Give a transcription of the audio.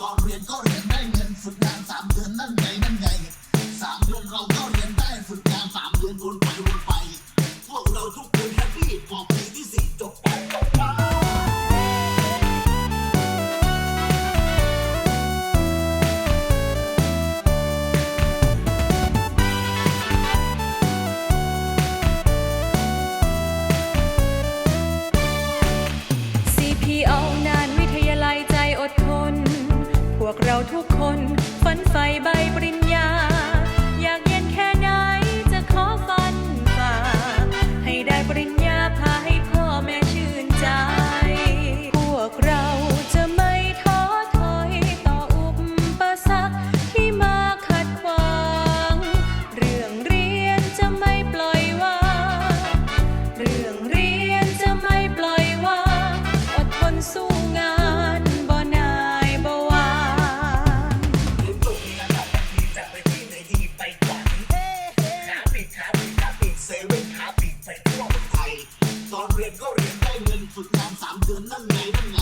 ตอนเรียนก็เรียนได้เงินฝึกงานสามเดือนนั่นไงนั่นไงสามเดือนเราก็เรียนได้ฝึก วกเราทุกคนฝันไฟใบปริญญา ก็เรียนได้เงินฝึกงานสามเดือนนั่นไงนั่นไง